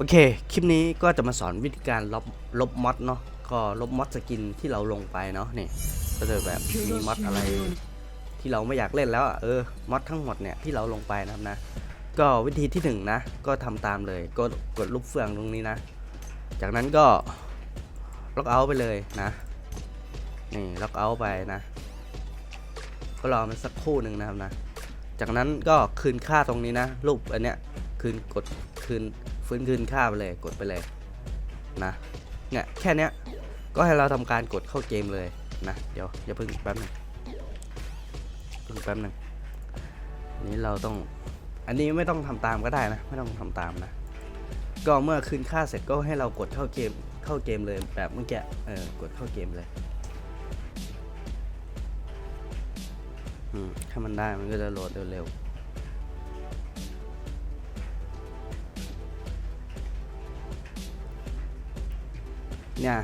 โอเค คลิปนี้ก็จะมาสอนวิธีการลบลบมอดเนาะ ก็ลบมอดสกินที่เราลงไปเนาะ นี่ ก็จะแบบมีมอดอะไรที่เราไม่อยากเล่นแล้วอะ เออ มอดทั้งหมดเนี่ยที่เราลงไปนะครับนะ ก็วิธีที่หนึ่งนะ ก็ทำตามเลย ก็กดลูกเฟืองตรงนี้นะ จากนั้นก็ล็อกเอาท์ไปเลยนะ นี่ล็อกเอาท์ไปนะ ก็รอมันสักครู่หนึ่งนะครับนะ จากนั้นก็คืนค่าตรงนี้นะ รูปอันเนี้ยคืนกดคืน ฟื้นคืนค่าไปเลยกดไปเลยนะเนี่ยแค่เนี้ยก็ให้เราทำการกดเข้าเกมเลยนะเดี๋ยวอย่าเพิ่งแป๊บหนึงเพิ่งแป๊บหนึงอันนี้เราต้องอันนี้ไม่ต้องทำตามก็ได้นะ ไม่ต้องทำตามนะ ก็เมื่อคืนค่าเสร็จก็ให้เรากดเข้าเกมเข้าเกมเลยแบบเมื่อกี้เออกดเข้าเกมเลยอืมถ้ามันได้มันก็จะโหลดเร็วๆ เนี่ย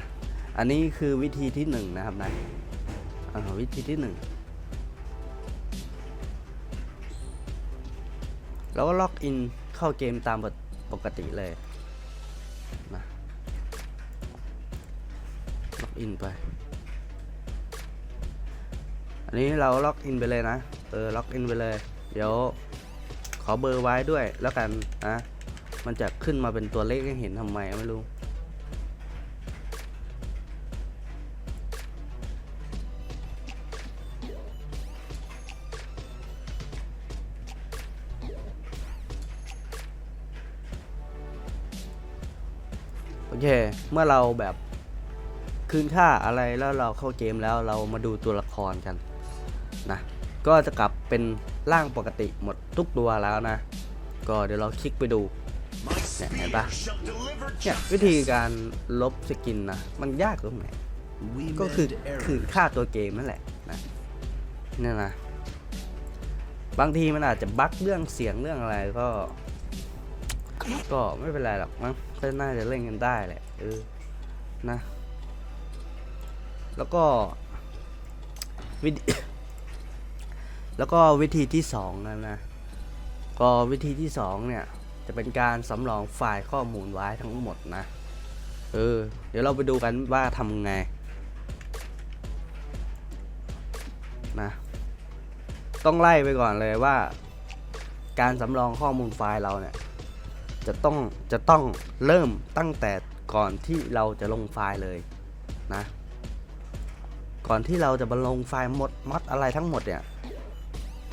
อันนี้คือวิธีที่หนึ่งนะครับนะอ่าวิธีที่หนึ่งเราก็ล็อกอินเข้าเกมตามปกติเลยนะล็อกอินไป อันนี้เราล็อกอินไปเลยนะ เออ ล็อกอินไปเลย เดี๋ยวขอเบอร์ไว้ด้วยแล้วกันนะ มันจะขึ้นมาเป็นตัวเลขให้เห็นทำไมไม่รู้ อเค เมื่อเราแบบคืนค่าอะไรแล้วเราเข้าเกมแล้วเรามาดูตัวละครกันนะก็จะกลับเป็นร่างปกติหมดทุกตัวแล้วนะ ก็เดี๋ยวเราคลิกไปดูเนี่ยเห็นปะเนี่ยวิธีการลบสกินนะมันยากตรงไหนก็คือคืนค่าตัวเกมนั่นแหละนะเนี่ยนะบางทีมันอาจจะบั๊กเรื่องเสียงเรื่องอะไรก็ ก็ไม่เป็นไรหรอกมั้งก็น่าจะเล่นกันได้แหละเออนะ แล้วก็วิธีแล้วก็วิธีที่สองนะนะ ก็วิธีที่สองเนี่ยจะเป็นการสำรองไฟล์ข้อมูลไว้ทั้งหมดนะ เออ เดี๋ยวเราไปดูกันว่าทำไงนะ ต้องไล่ไปก่อนเลยว่า การสำรองข้อมูลไฟล์เราเนี่ย จะต้องจะต้องเริ่มตั้งแต่ก่อนที่เราจะลงไฟล์เลยนะ ก่อนที่เราจะมาลงไฟล์หมดมอดอะไรทั้งหมดเนี่ย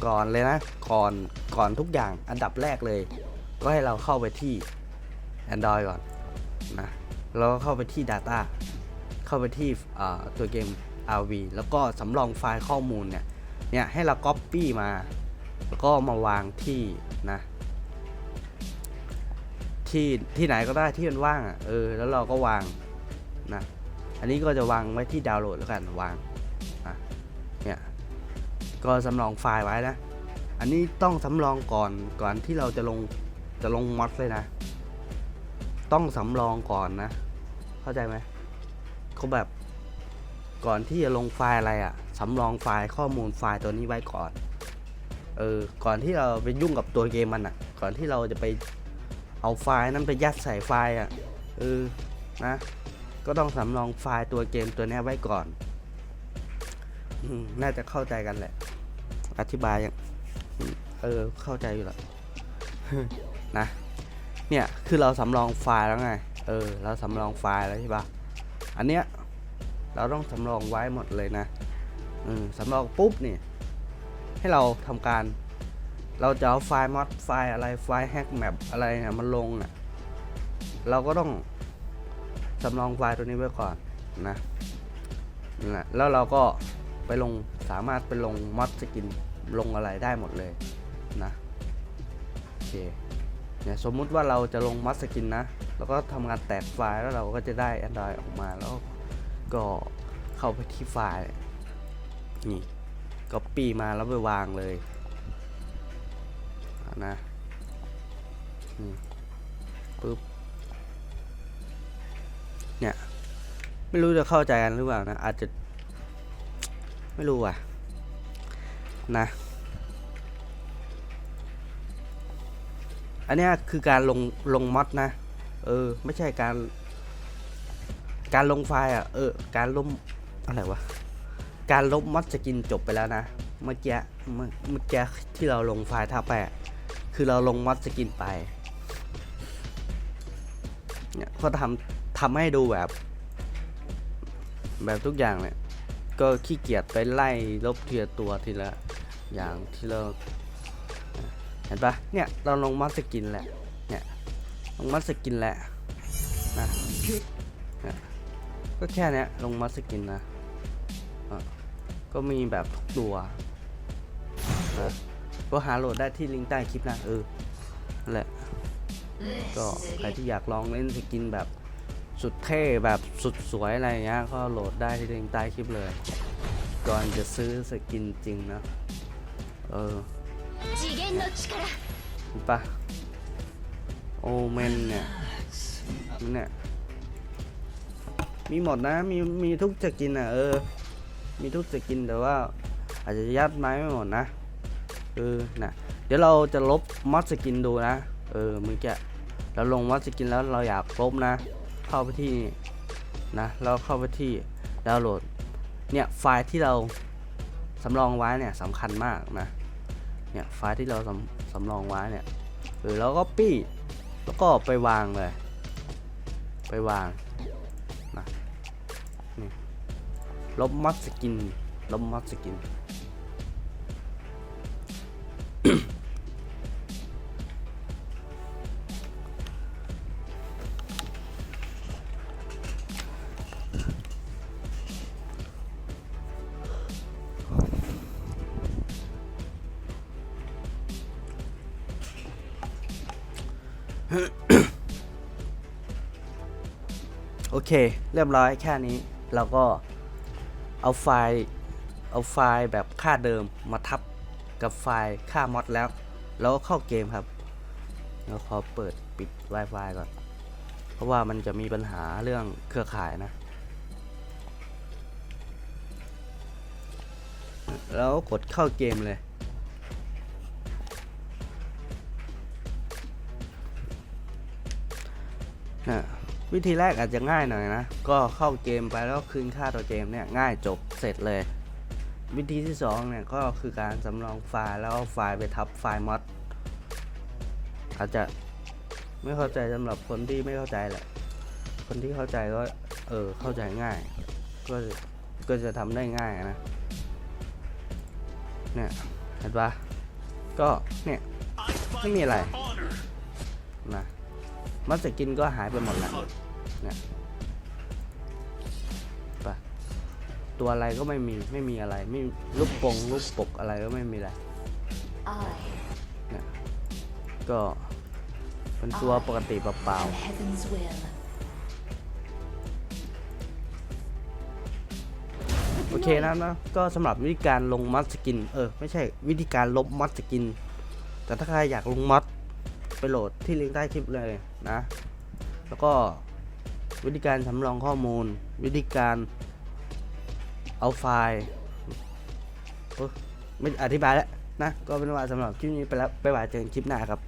ก่อนเลยนะ ก่อนก่อนทุกอย่างอันดับแรกเลย ก็ให้เราเข้าไปที่ Android ก่อนนะแล้วก็เข้าไปที่ Data เข้าไปที่ตัวเกม RV แล้วก็สำรองไฟล์ข้อมูลเนี่ยเนี่ยให้เรา Copy มา แล้วก็มาวางที่นะ ที่ที่ไหนก็ได้ที่มันว่างอะเออแล้วเราก็วางนะอันนี้ก็จะวางไว้ที่ดาวน์โหลดแล้วกันวางนะเนี่ยก็สำรองไฟล์ไว้นะ อันนี้ต้องสำรองก่อนก่อนที่เราจะลงจะลงมอดเลยนะ ต้องสำรองก่อนนะ เข้าใจไหมเขาแบบก่อนที่จะลงไฟล์อะไรอะ่ะสำรองไฟล์ข้อมูลไฟล์ตัวนี้ไว้ก่อน เออ ก่อนที่เราไปยุ่งกับตัวเกมมันอะ่ะ ก่อนที่เราจะไป เอาไฟล์นั้นไปยัดใส่ไฟล์อะเออนะก็ต้องสำรองไฟล์ตัวเกมตัวนี้ไว้ก่อน น่าจะเข้าใจกันแหละ อธิบายยังเออ เข้าใจอยู่แล้วนะ เนี่ย คือเราสำรองไฟล์แล้วไง เออ เราสำรองไฟล์แล้วใช่ปะอันเนี้ย เราต้องสำรองไว้หมดเลยนะ อืมสำรองปุ๊บนี่ ให้เราทำการ เราจะเอาไฟล์มอดไฟล์อะไรไฟล์แฮกแมปอะไรเนี่ยมันลงอะเราก็ต้องสำรองไฟล์ตัวนี้ไว้ก่อนนะนะแล้วเราก็ไปลงสามารถไปลงมอดสกินลงอะไรได้หมดเลยนะโอเคเนี่ยสมมุติว่าเราจะลงมอดสกินนะเราก็ทำงานแตกไฟล์แล้วเราก็จะได้ Android ออกมาแล้วก็เข้าไปที่ไฟล์นี่ก็ปีมาแล้วไปวางเลย นะปึ๊บเนี่ย ไม่รู้จะเข้าใจกันหรือเปล่านะ อาจจะ ไม่รู้อะ นะอันนี้คือการลงลงมอดนะ เออ ไม่ใช่การ การลงไฟล์อะ เออ การลบอะไรวะ การลบมอดสกินจบไปแล้วนะ เมื่อกี้ เมื่อเมื่อกี้ที่เราลงไฟล์ท่าแปะ คือเราลงมอดสกินไปเนี่ยก็ทำทำให้ดูแบบ แบบทุกอย่างเนี่ย ก็ขี้เกียจไปไล่ลบเทีละตัวทีละอย่างที่เราเห็นปะเนี่ยเราลงมอดสกินแหละเนี่ยลงมอดสกินแหละนะเนี่ยก็แค่นี้ลงมอดสกินนะะก็มีแบบทุกตัวนะ ก็หาโหลดได้ที่ลิงก์ใต้คลิปนะเออนั่นแหละก็ใครที่อยากลองเล่นสกินแบบสุดเท่แบบสุดสวยอะไรเงี้ยก็โหลดได้ที่ลิงก์ใต้คลิปเลย ก่อนจะซื้อสกินจริงนะเออปะโอเมนเนี่ยเนี่ยมีหมดนะมีมีทุกสกินอะเออมีทุกสกินแต่ว่าอาจจะยัดไม้ไม่หมดนะ เออนะเดี๋ยวเราจะลบมอดสกินดูนะ เออเมื่อกี้เราลงมอดสกินแล้วเราอยากลบนะ เข้าไปที่นะเราเข้าไปที่ดาวน์โหลดเนี่ยไฟล์ที่เราสำรองไว้เนี่ยสำคัญมากนะเนี่ยไฟล์ที่เราสำสำรองไว้เนี่ยหรือเราก็ปี้แล้วก็ไปวางเลย ไปวางนะนลบมัดสกินลบมัดสกิน โอเค เรียบร้อยแค่นี้เราก็เอาไฟล์เอาไฟล์แบบค่าเดิมมาทับกับไฟล์ค่ามอดแล้ว แล้วก็เข้าเกมครับเราขอเปิดปิด Wi-Fi ก่อน เพราะว่ามันจะมีปัญหาเรื่องเครือข่ายนะ แล้วกดเข้าเกมเลย วิธีแรกอาจจะง่ายหน่อยนะ ก็เข้าเกมไปแล้วคืนค่าตัวเกมเนี่ยง่ายจบเสร็จเลย วิธีที่สองเนี่ยก็คือการสำรองไฟล์แล้วเอาไฟล์ไปทับไฟล์มอดอาจจะไม่เข้าใจสำหรับคนที่ไม่เข้าใจแหละ คนที่เข้าใจก็เออเข้าใจง่าย ก็ก็จะทำได้ง่ายนะ เนี่ยเห็นปะก็เนี่ยไม่มีอะไรนะ มัสกินก็หายไปหมดแล้วเนี่ยไปตัวอะไรก็ไม่มีไม่มีอะไร ไม่รูปปงรูปปกอะไรก็ไม่มีอะไร I ก็เป็นตัวปกติเปล่า am heaven's will ๆโอเคนะนะก็สำหรับวิธีการลงมัสกิน เออ ไม่ใช่วิธีการลบมัสกิน แต่ถ้าใครอยากลงมัด ไปโหลดที่ลิงก์ใต้คลิปเลยนะ แล้วก็วิธีการสำรองข้อมูล วิธีการเอาไฟล์ไม่อธิบายแล้วนะ ก็เป็นว่าสำหรับคลิปนี้ไปแล้วไปว่าเจอกันคลิปหน้าครับ